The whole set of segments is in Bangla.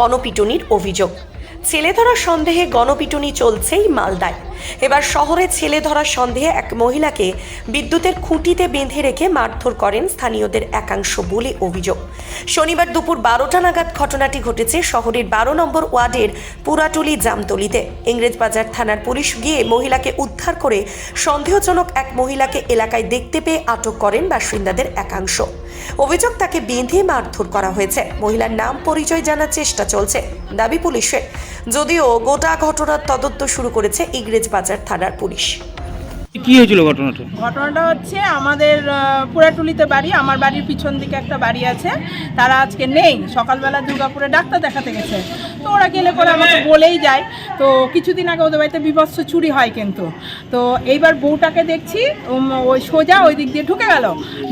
গণপিটুনির অভিযোগ। ছেলে ধরার সন্দেহে গণপিটুনি চলছেই মালদায়। এবার শহরে ছেলে ধরার সন্দেহে এক মহিলাকে বিদ্যুতের খুঁটিতে বেঁধে রেখে মারধর করেন স্থানীয়দের একাংশ বলে অভিযোগ। শনিবার দুপুর বারোটা নাগাদ ঘটনাটি ঘটেছে শহরের বারো নম্বর ওয়ার্ডের পুরাটুলি জামতলিতে। ইংরেজবাজার থানার পুলিশ গিয়ে মহিলাকে উদ্ধার করে সন্দেহজনক এক মহিলাকে এলাকায় দেখতে পেয়ে আটক করেন বাসিন্দাদের একাংশ। অভিযোগ তাকে বেঁধে মারধর করা হয়েছে। মহিলার নাম পরিচয় জানার চেষ্টা চলছে দাবি পুলিশের। যদিও গোটা ঘটনার তদন্ত শুরু করেছে ইংরেজবাজার থানার পুলিশ। কি হয়েছিল ঘটনাটা? ঘটনাটা হচ্ছে আমাদের পুরাটুলিতে বাড়ি আমার বাড়ির পিছন দিকে একটা বাড়ি আছে। তারা আজকে নেই সকালবেলা দুর্গাপুরে ডাক্তার দেখাতে গেছে। তো ওরা গেলে পরে আমাকে বলেই যায়। তো কিছুদিন আগে ওদের বাড়িতে বিভৎস চুরি হয় কিন্তু। তো এইবার বউটাকে দেখছি ওই সোজা ওই দিক দিয়ে ঢুকে গেল।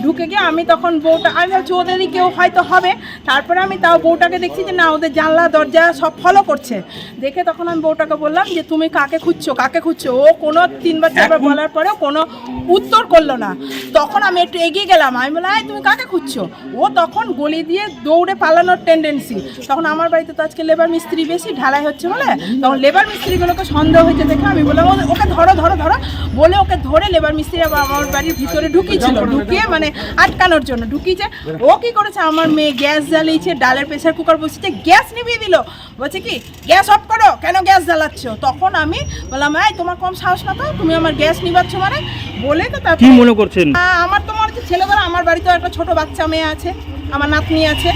ঢুকে গিয়ে আমি তখন বউটা আমি ভাবছি ওদেরই কেউ হয়তো হবে। তারপরে আমি তাও বউটাকে দেখছি যে না ওদের জানলা দরজা সব ফলো করছে। দেখে তখন আমি বউটাকে বললাম যে তুমি কাকে খুঁজছো? কাকে খুঁজছো? ও কোনো তিনবার চারবার বলার পরেও কোনো উত্তর করল না। তখন আমি একটু এগিয়ে গেলাম। আমি বললাম "এই, তুমি কাকে খুঁজছো? ও তখন গলি দিয়ে দৌড়ে পালানোর টেন্ডেন্সি তখন আমার বাড়িতে তো আজকে লেবার মিস্ত্রি বেশি ঢালাই হচ্ছে বলে। তখন লেবার মিস্ত্রিগুলোকে সন্দেহ হয়েছে দেখে আমি বললাম "ও- ওকে ধরো ধরো ধরো। বলে ওকে ধরে লেবার মিস্ত্রি আমার বাড়ির ভিতরে ঢুকিয়েছিল। ঢুকিয়ে মানে আটকানোর জন্য। ঢুকিয়েছে। ও কি করেছে? আমার মেয়ে গ্যাস জ্বালিয়েছে ডালের প্রেসার কুকার বসেছে গ্যাস নিভিয়ে দিল। বলছে কি গ্যাস অফ করো কেন গ্যাস জ্বালাচ্ছ? তখন আমি বললাম তোমার কম সাহস না তো? তুমি আমার গ্যাস নিবাচ্ছ মানে বলে তো কি মনে করছেন? আমার তো মনে হচ্ছে ছেলেবেলা আমার বাড়িতেও একটা ছোট বাচ্চা মেয়ে আছে আমার নাতনি আছে।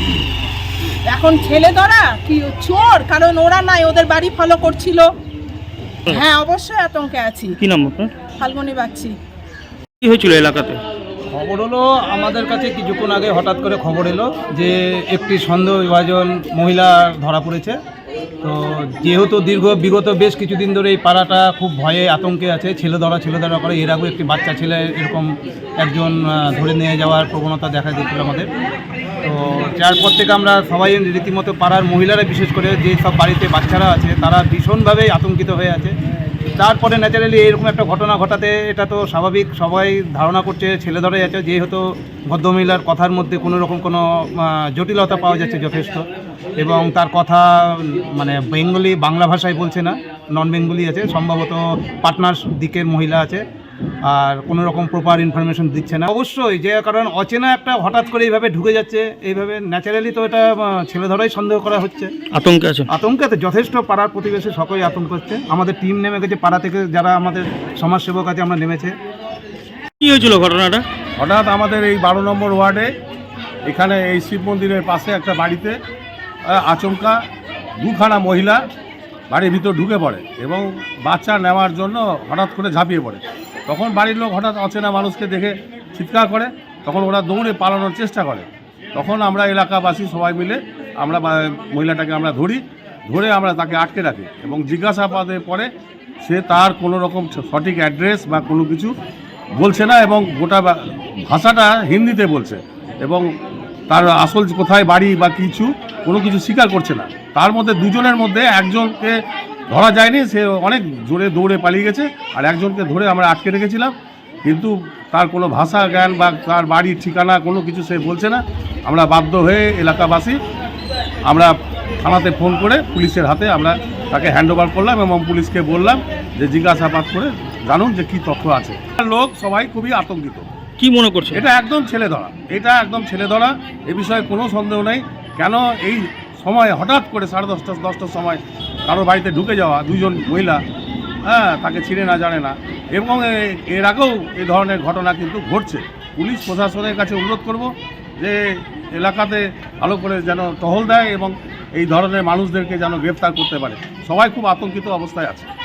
এখন ছেলে ধরা কি চোর? কারণ ওরা নাই ওদের বাড়ি ফলো করছিল। হ্যাঁ অবশ্যই আতঙ্কে আছি। কি নাম আপনার? ফাল্গুনি বাচ্চি কি হয়েছিল এলাকাতে? খবর হলো আমাদের কাছে কিছুক্ষণ আগে হঠাৎ করে খবর এলো যে একটি সন্দেহভাজন মহিলা ধরা পড়েছে। তো যেহেতু দীর্ঘ, বিগত বেশ কিছুদিন ধরে এই পাড়াটা খুব ভয়ে আতঙ্কে আছে, ছেলে ধরা ছেলে ধরা করে। এর আগেও একটি বাচ্চা ছেলে এরকম একজন ধরে নিয়ে যাওয়ার প্রবণতা দেখা দিচ্ছিল আমাদের। তো যার পর থেকে আমরা সবাই রীতিমতো পাড়ার মহিলারা, বিশেষ করে যে সব বাড়িতে বাচ্চারা আছে, তারা ভীষণভাবে আতঙ্কিত হয়ে আছে। তারপরে ন্যাচারালি এরকম একটা ঘটনা ঘটাতে এটা তো স্বাভাবিক, সবাই ধারণা করছে ছেলে ধরে যাচ্ছে যেহেতু ভদ্রমহিলার কথার মধ্যে কোনো রকম কোনো জটিলতা পাওয়া যাচ্ছে যথেষ্ট। এবং তার কথা মানে বেঙ্গলি বাংলা ভাষায় বলছে না নন বেঙ্গলি আছে সম্ভবত পাটনার দিকের মহিলা আছে আর কোনো রকম প্রপার ইনফরমেশন দিচ্ছে না। অবশ্যই যে কারণ অচেনা একটা হঠাৎ করে এইভাবে ঢুকে যাচ্ছে এইভাবে ন্যাচারালি তো এটা ছেলে ধরাই সন্দেহ করা হচ্ছে। আতঙ্কে আছে। আতঙ্কে তো যথেষ্ট পাড়ার প্রতিবেশী সকলেই আতঙ্ক হচ্ছে। আমাদের টিম নেমে গেছে পাড়া থেকে যারা আমাদের সমাজসেবক আছে আমরা নেমেছে। কি হয়েছিল ঘটনাটা? হঠাৎ আমাদের এই বারো নম্বর ওয়ার্ডে এখানে এই শিব মন্দিরের পাশে একটা বাড়িতে আচমকা দুখানা মহিলা বাড়ির ভিতর ঢুকে পড়ে এবং বাচ্চা নেওয়ার জন্য হঠাৎ করে ঝাঁপিয়ে পড়ে। তখন বাড়ির লোক হঠাৎ অচেনা মানুষকে দেখে চিৎকার করে, তখন ওরা দৌড়ে পালানোর চেষ্টা করে। তখন আমরা এলাকাবাসী সবাই মিলে আমরা মহিলাটাকে আমরা ধরি, ধরে আমরা তাকে আটকে রাখি এবং জিজ্ঞাসাবাদের পরে সে তার কোনো রকম সঠিক অ্যাড্রেস বা কোনো কিছু বলছে না এবং গোটা ভাষাটা হিন্দিতে বলছে এবং তার আসল কোথায় বাড়ি বা কিছু কোনো কিছু স্বীকার করছে না। তার মধ্যে দুজনের মধ্যে একজনকে ধরা যায়নি সে অনেক জোরে দৌড়ে পালিয়ে গেছে আর একজনকে ধরে আমরা আটকে রেখেছিলাম। কিন্তু তার কোনো ভাষা জ্ঞান বা তার বাড়ির ঠিকানা কোনো কিছু সে বলছে না। আমরা বাধ্য হয়ে এলাকাবাসী আমরা থানাতে ফোন করে পুলিশের হাতে আমরা তাকে হ্যান্ড ওভার করলাম এবং পুলিশকে বললাম যে জিজ্ঞাসাবাদ করে জানুন যে কি তথ্য আছে। লোক সবাই খুবই আতঙ্কিত। কি মনে করছে এটা একদম ছেলে ধরা এটা একদম ছেলে ধরা এ বিষয়ে কোনো সন্দেহ নেই। কেন এই সময় হঠাৎ করে সাড়ে দশটা, দশটার সময় কারোর বাড়িতে ঢুকে যাওয়া দুজন মহিলা হ্যাঁ তাকে চিনে না, জানে না। এবং এ- এর আগেও এই ধরনের ঘটনা কিন্তু ঘটছে। পুলিশ প্রশাসনের কাছে অনুরোধ করব যে এলাকাতে ভালো করে যেন টহল দেয় এবং এই ধরনের মানুষদেরকে যেন গ্রেফতার করতে পারে। সবাই খুব আতঙ্কিত অবস্থায় আছে।